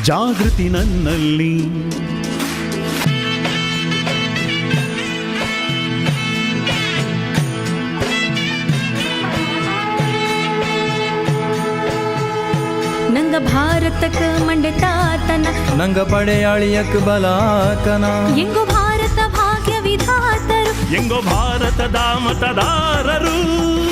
ಜಾಗೃತಿ ನನ್ನಲ್ಲಿ. ನಂಗ ಭಾರತಕ ಮಂಡೆ ತಾತನ. ನಂಗ ಪಡೆಯಾಳಿಯಕ್ ಬಲಾತನ ಎಂಗೋ ಭಾರತ ಭಾಗ್ಯ ವಿಧಾತರು ಎಂಗೋ ಭಾರತದ ಮತದಾರರು.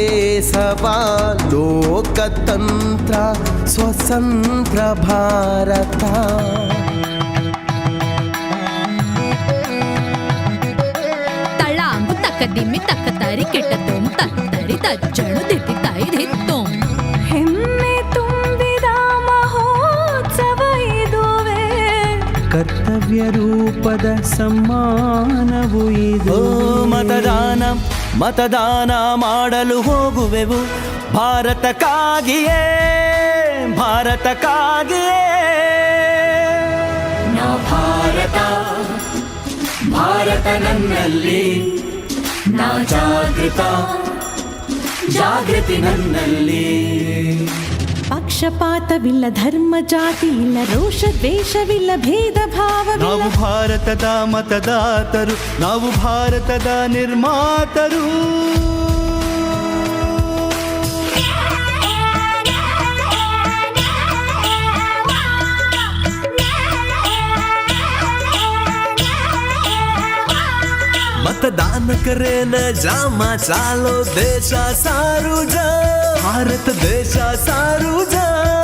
ದೇಶವ ಲೋಕತಂತ್ರ ಸ್ವತಂತ್ರ ಭಾರತ ತಳಾಂಬು ತಕ್ಕ ದಿಮ್ಮಿ ತಕ್ಕ ತಾರಿ ಕೆಟ್ಟದ್ದೋಂ ತತ್ತರಿ ತಜ್ಜಣು ದಿಟ್ಟಿ ತಾಯಿ ದಿತ್ತೋಂ ಹೆಮ್ಮೆ ತುಂಬಿದ ಮಹೋತ್ಸವ ಇದುವೆ ಕರ್ತವ್ಯ ರೂಪದ ಸಮ್ಮಾನವು ಇದು ಓ ಮತದಾನ ಮತದಾನ ಮಾಡಲು ಹೋಗುವೆವು. ಭಾರತಕ್ಕಾಗಿಯೇ ಭಾರತಕ್ಕಾಗಿಯೇ. ನಾ ಭಾರತ ಭಾರತ ನನ್ನಲ್ಲಿ. ನಾ ಜಾಗೃತ ಜಾಗೃತಿ ನನ್ನಲ್ಲಿ. ಪಕ್ಷಪಾತವಿಲ್ಲ ಧರ್ಮ ಜಾತಿ ಇಲ್ಲ ರೋಷ ದ್ವೇಷವಿಲ್ಲ ಭೇದ ಭಾವ ನಾವು ಭಾರತದ ಮತದಾತರು ನಾವು ಭಾರತದ ನಿರ್ಮಾತರು. मतदान न जामा चालो देशा सारू जा। भारत देशा सारू जा।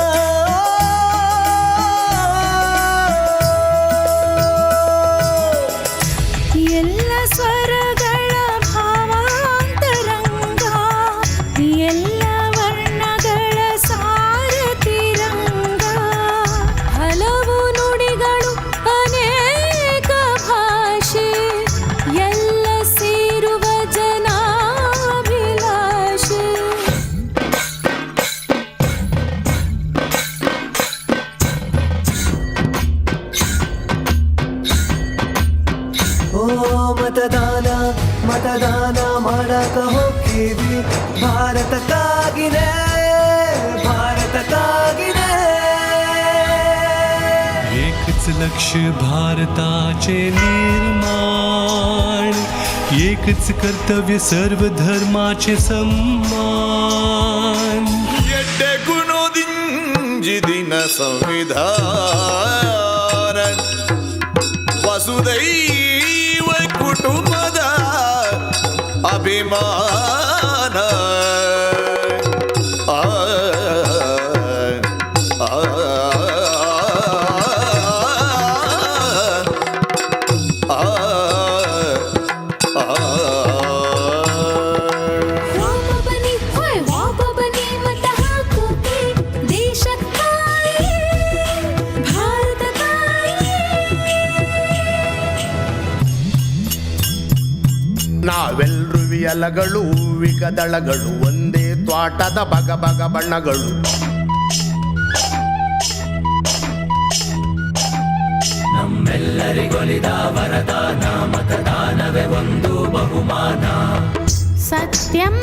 ಮತದಾನ ಮತದಾನ ಮಾಡಕ ಹೋಗ್ತೀವಿ ಭಾರತಕ್ಕಾಗಿನೇ ಭಾರತಕ್ಕಾಗಿನೇ एकच लक्ष भारताचे निर्माण एकच कर्तव्य सर्व धर्माचे सम्मान ಎಡ್ಡೆ ಗುಣದಿಂಜಿದಿನ ಸಂವಿಧಾನ ವಸುದೈವ ಕುಟುಂಬದ ಅಭಿಮಾನ ನಾವೆಲ್ರು ವಿಯಲಗಳು ವಿಕದಳಗಳು ಒಂದೇ ತ್ವಾಟದ ಬಗ ಬಗ ಬಣ್ಣಗಳು. ಮತದಾನವೇ ಒಂದು ಬಹುಮಾನ. ಭಾರತ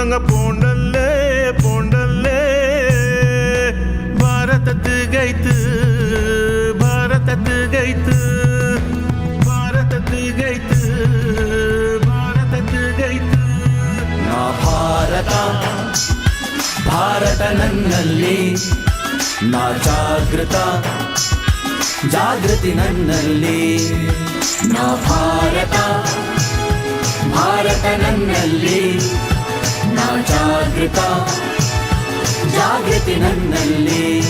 ನಂಗ ಪೋಂಡಲ್ಲೇ ಪೋಂಡಲ್ಲೇ ಭಾರತದ ಗೈತು ಭಾರತದ ಗೈತು ಭಾರತದ ಗೈತು ಭಾರತದ ಗೈತು ನಾ ಭಾರತ ಭಾರತ ನನ್ನಲ್ಲಿ ನಾ ಜಾಗೃತ ಜಾಗೃತಿ ನನ್ನಲ್ಲಿ ನಾ ಭಾರತ ಭಾರತ ನನ್ನಲ್ಲಿ ಜಾಗೃತ. ಜಾಗೃತಿ ನನ್ನಲ್ಲಿ.